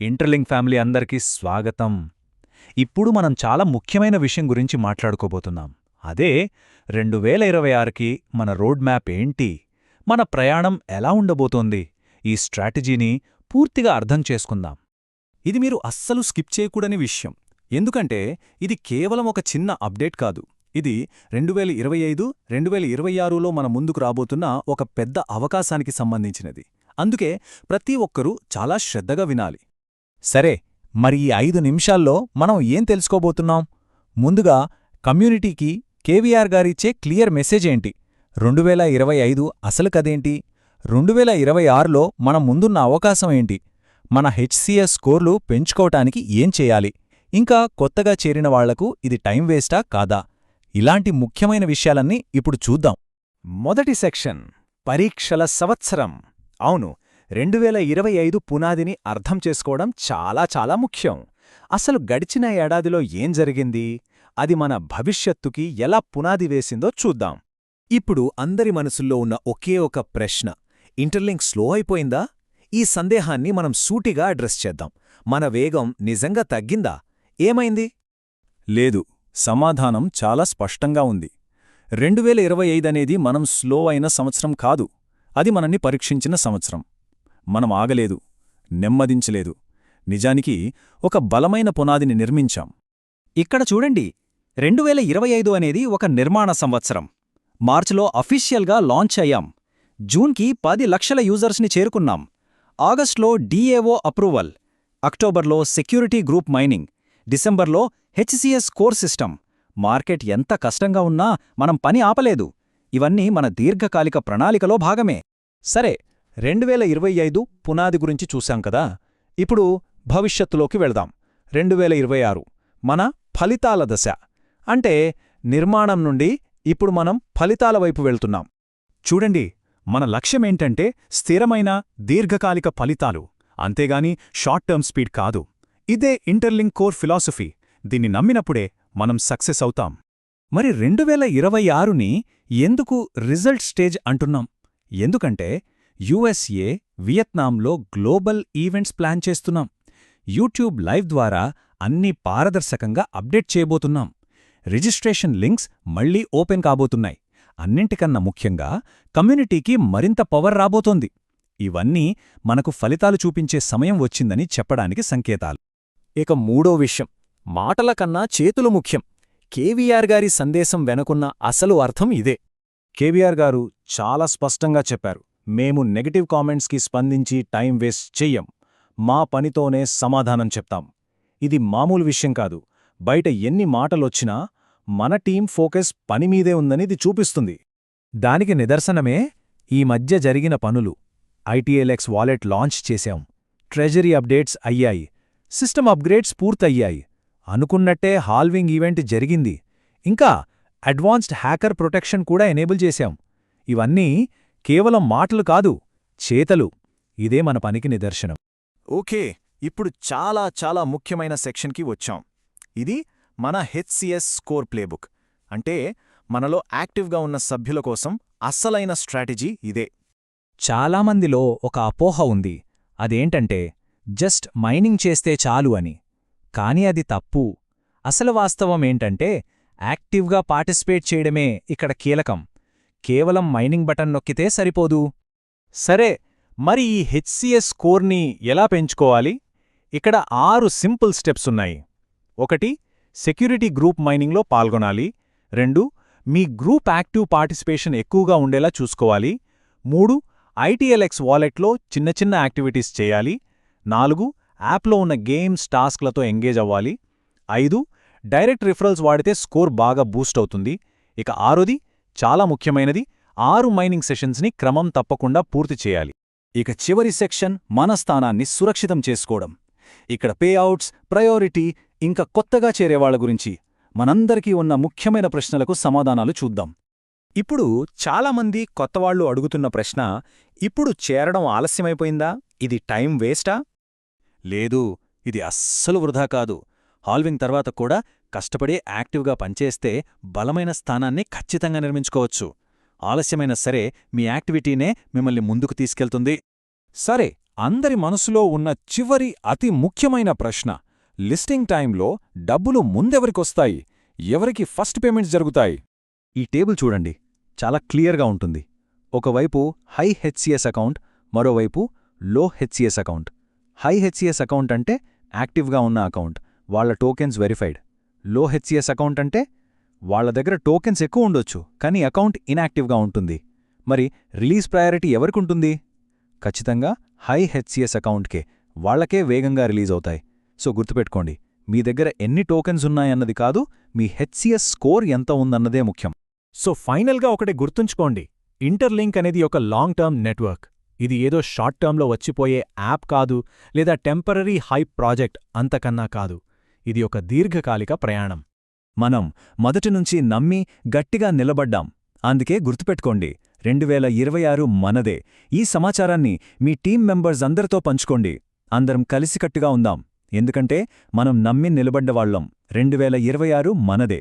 Interlink family అందరికీ స్వాగతం. ఇప్పుడు మనం చాలా ముఖ్యమైన విషయం గురించి మాట్లాడుకోబోతున్నాం. అదే రెండు వేల ఇరవై ఆరుకి మన రోడ్ మ్యాప్ ఏంటి? మన ప్రయాణం ఎలా ఉండబోతోంది? ఈ స్ట్రాటజీని పూర్తిగా అర్థం చేసుకుందాం. ఇది మీరు అస్సలు స్కిప్ చేయకూడని విషయం. ఎందుకంటే ఇది కేవలం ఒక చిన్న అప్డేట్ కాదు. ఇది రెండు వేల ఇరవై ఐదు రెండు వేల ఇరవై ఆరులో మన ముందుకు రాబోతున్న ఒక పెద్ద అవకాశానికి సంబంధించినది. అందుకే ప్రతి ఒక్కరూ చాలా శ్రద్ధగా వినాలి. సరే మరి ఈ ఐదు నిమిషాల్లో మనం ఏం తెలుసుకోబోతున్నాం? ముందుగా కమ్యూనిటీకి కేవీఆర్ గారిచ్చే క్లియర్ మెసేజ్ ఏంటి? రెండు వేల ఇరవై ఐదు అసలు కదేంటి రెండు వేల ఇరవై ఆరులో మన ముందున్న అవకాశం ఏంటి? మన హెచ్సిఎస్ స్కోర్లు పెంచుకోవటానికి ఏం చేయాలి? ఇంకా కొత్తగా చేరిన వాళ్ళకు ఇది టైం వేస్టా కాదా? ఇలాంటి ముఖ్యమైన విషయాలన్నీ ఇప్పుడు చూద్దాం. మొదటి సెక్షన్ పరీక్షల సంవత్సరం. అవును రెండు వేల ఇరవై ఐదు పునాదిని అర్థం చేసుకోవడం చాలా చాలా ముఖ్యం. అసలు గడిచిన ఏడాదిలో ఏం జరిగింది? అది మన భవిష్యత్తుకి ఎలా పునాది వేసిందో చూద్దాం. ఇప్పుడు అందరి మనసుల్లో ఉన్న ఒకే ఒక ప్రశ్న. ఇంటర్లింక్ స్లో అయిపోయిందా? ఈ సందేహాన్ని మనం సూటిగా అడ్రస్ చేద్దాం. మన వేగం నిజంగా తగ్గిందా? ఏమైంది? లేదు సమాధానం చాలా స్పష్టంగా ఉంది. రెండు వేల ఇరవై ఐదనేది మనం స్లో అయిన సంవత్సరం కాదు. అది మనల్ని పరీక్షించిన సంవత్సరం. మనం ఆగలేదు నెమ్మదించలేదు. నిజానికి ఒక బలమైన పునాదిని నిర్మించాం. ఇక్కడ చూడండి రెండు వేల ఇరవై ఐదు అనేది ఒక నిర్మాణ సంవత్సరం. మార్చిలో అఫీషియల్గా లాంచ్ అయ్యాం. జూన్కి పది లక్షల యూజర్స్ని చేరుకున్నాం. ఆగస్ట్లో డిఏఓ అప్రూవల్. అక్టోబర్లో సెక్యూరిటీ గ్రూప్ మైనింగ్. డిసెంబర్లో హెచ్సిఎస్ కోర్ సిస్టమ్. మార్కెట్ ఎంత కష్టంగా ఉన్నా మనం పని ఆపలేదు. ఇవన్నీ మన దీర్ఘకాలిక ప్రణాళికలో భాగమే. సరే రెండు వేల ఇరవై ఐదు పునాది గురించి చూశాం కదా? ఇప్పుడు భవిష్యత్తులోకి వెళదాం. రెండు వేల ఇరవై ఆరు మన ఫలితాల దశ. అంటే నిర్మాణం నుండి ఇప్పుడు మనం ఫలితాల వైపు వెళ్తున్నాం. చూడండి మన లక్ష్యమేంటంటే స్థిరమైన దీర్ఘకాలిక ఫలితాలు. అంతేగాని షార్ట్ టర్మ్ స్పీడ్ కాదు. ఇదే ఇంటర్లింక్ కోర్ ఫిలాసఫీ. దీన్ని నమ్మినప్పుడే మనం సక్సెస్ అవుతాం. మరి రెండు వేల ఇరవై ఆరుని ఎందుకు రిజల్ట్ స్టేజ్ అంటున్నాం? ఎందుకంటే యుఎస్ఏ వియత్నాంలో గ్లోబల్ ఈవెంట్స్ ప్లాన్ చేస్తున్నాం. యూట్యూబ్ లైవ్ ద్వారా అన్ని పారదర్శకంగా అప్డేట్ చేయబోతున్నాం. రిజిస్ట్రేషన్ లింక్స్ మళ్ళీ ఓపెన్ కాబోతున్నాయి. అన్నింటికన్నా ముఖ్యంగా కమ్యూనిటీకి మరింత పవర్ రాబోతోంది. ఇవన్నీ మనకు ఫలితాలు చూపించే సమయం వచ్చిందని చెప్పడానికి సంకేతాలు. ఇక మూడో విషయం మాటల కన్నా చేతులు ముఖ్యం. కేవీఆర్ గారి సందేశం వెనుకున్న అసలు అర్థం ఇదే. కేవీఆర్ గారు చాలా స్పష్టంగా చెప్పారు. మేము నెగటివ్ కామెంట్స్కి స్పందించి టైం వేస్ట్ చెయ్యం. మా పనితోనే సమాధానం చెప్తాం. ఇది మామూలు విషయం కాదు. బయట ఎన్ని మాటలొచ్చినా మన టీం ఫోకస్ పనిమీదే ఉందని ఇది చూపిస్తుంది. దానికి నిదర్శనమే ఈ మధ్య జరిగిన పనులు. ఐటీఎల్ఎక్స్ వాలెట్ లాంచ్ చేశాం. ట్రెజరీ అప్డేట్స్ అయ్యాయి. సిస్టమ్ అప్గ్రేడ్స్ పూర్తయ్యాయి. అనుకున్నట్టే హాల్వింగ్ ఈవెంట్ జరిగింది. ఇంకా అడ్వాన్స్డ్ హ్యాకర్ ప్రొటెక్షన్ కూడా ఎనేబుల్ చేశాం. ఇవన్నీ కేవలం మాటలు కాదు చేతలు. ఇదే మన పనికి నిదర్శనం. ఓకే ఇప్పుడు చాలా చాలా ముఖ్యమైన సెక్షన్కి వచ్చాం. ఇది మన హెచ్సిఎస్ స్కోర్ ప్లేబుక్. అంటే మనలో యాక్టివ్గా ఉన్న సభ్యుల కోసం అస్సలైన స్ట్రాటజీ ఇదే. చాలామందిలో ఒక అపోహ ఉంది. అదేంటంటే జస్ట్ మైనింగ్ చేస్తే చాలు అని. కాని అది తప్పు. అసలు వాస్తవమేంటంటే యాక్టివ్గా పార్టిసిపేట్ చేయడమే ఇక్కడ కీలకం. కేవలం మైనింగ్ బటన్ నొక్కితే సరిపోదు. సరే మరి ఈ హెచ్సిఎస్ స్కోర్ని ఎలా పెంచుకోవాలి? ఇక్కడ ఆరు సింపుల్ స్టెప్స్ ఉన్నాయి. ఒకటి సెక్యూరిటీ గ్రూప్ మైనింగ్లో పాల్గొనాలి. రెండు మీ గ్రూప్ యాక్టివ్ పార్టిసిపేషన్ ఎక్కువగా ఉండేలా చూసుకోవాలి. మూడు ఐటీఎల్ఎక్స్ వాలెట్లో చిన్న చిన్న యాక్టివిటీస్ చేయాలి. నాలుగు యాప్లో ఉన్న గేమ్స్ టాస్క్లతో ఎంగేజ్ అవ్వాలి. ఐదు డైరెక్ట్ రిఫరల్స్ వాడితే స్కోర్ బాగా బూస్ట్ అవుతుంది. ఇక ఆరోది చాలా ముఖ్యమైనది ఆరు మైనింగ్ సెషన్స్ని క్రమం తప్పకుండా పూర్తి చేయాలి. ఇక చివరి సెక్షన్ మన స్థానాన్ని సురక్షితం చేసుకోవడం. ఇక్కడ పేఅవుట్స్ ప్రయారిటీ ఇంకా కొత్తగా చేరేవాళ్ళ గురించి మనందరికీ ఉన్న ముఖ్యమైన ప్రశ్నలకు సమాధానాలు చూద్దాం. ఇప్పుడు చాలామంది కొత్తవాళ్ళు అడుగుతున్న ప్రశ్న ఇప్పుడు చేరడం ఆలస్యమైపోయిందా? ఇది టైం వేస్టా? లేదు ఇది అస్సలు వృధా కాదు. హాల్వింగ్ తర్వాత కూడా కష్టపడి యాక్టివ్గా పనిచేస్తే బలమైన స్థానాన్ని ఖచ్చితంగా నిర్మించుకోవచ్చు. ఆలస్యమైన సరే మీ యాక్టివిటీనే మిమ్మల్ని ముందుకు తీసుకెళ్తుంది. సరే అందరి మనసులో ఉన్న చివరి అతి ముఖ్యమైన ప్రశ్న. లిస్టింగ్ టైంలో డబ్బులు ముందెవరికొస్తాయి? ఎవరికి ఫస్ట్ పేమెంట్స్ జరుగుతాయి? ఈ టేబుల్ చూడండి. చాలా క్లియర్గా ఉంటుంది. ఒకవైపు హై హెచ్సిఎస్ అకౌంట్ మరోవైపు low HCS account. High HCS account అంటే యాక్టివ్గా ఉన్న అకౌంట్. వాళ్ళ tokens verified. Low HCS account అంటే వాళ్ళ దగ్గర టోకెన్స్ ఎక్కువ ఉండొచ్చు కానీ అకౌంట్ ఇనాక్టివ్గా ఉంటుంది. మరి రిలీజ్ ప్రయారిటీ ఎవరికుంటుంది? ఖచ్చితంగా హై హెచ్సిఎస్ అకౌంట్కే వాళ్ళకే వేగంగా రిలీజ్ అవుతాయి. సో గుర్తుపెట్టుకోండి మీ దగ్గర ఎన్ని టోకెన్స్ ఉన్నాయన్నది కాదు మీ హెచ్సిఎస్ స్కోర్ ఎంత ఉందన్నదే ముఖ్యం. సో ఫైనల్గా ఒకటి గుర్తుంచుకోండి ఇంటర్లింక్ అనేది ఒక లాంగ్ టర్మ్ నెట్వర్క్. ఇది ఏదో షార్ట్ టర్మ్లో వచ్చిపోయే యాప్ కాదు లేదా టెంపరరీ హైప్ ప్రాజెక్ట్ అంతకన్నా కాదు. ఇది ఒక దీర్ఘకాలిక ప్రయాణం. మనం మొదటినుంచి నమ్మి గట్టిగా నిలబడ్డాం. అందుకే గుర్తుపెట్టుకోండి రెండు వేల ఇరవై ఆరు మనదే. ఈ సమాచారాన్ని మీ టీం మెంబర్స్ అందరితో పంచుకోండి. అందరం కలిసికట్టుగా ఉందాం. ఎందుకంటే మనం నమ్మి నిలబడ్డవాళ్ళం రెండు వేల ఇరవై ఆరు మనదే.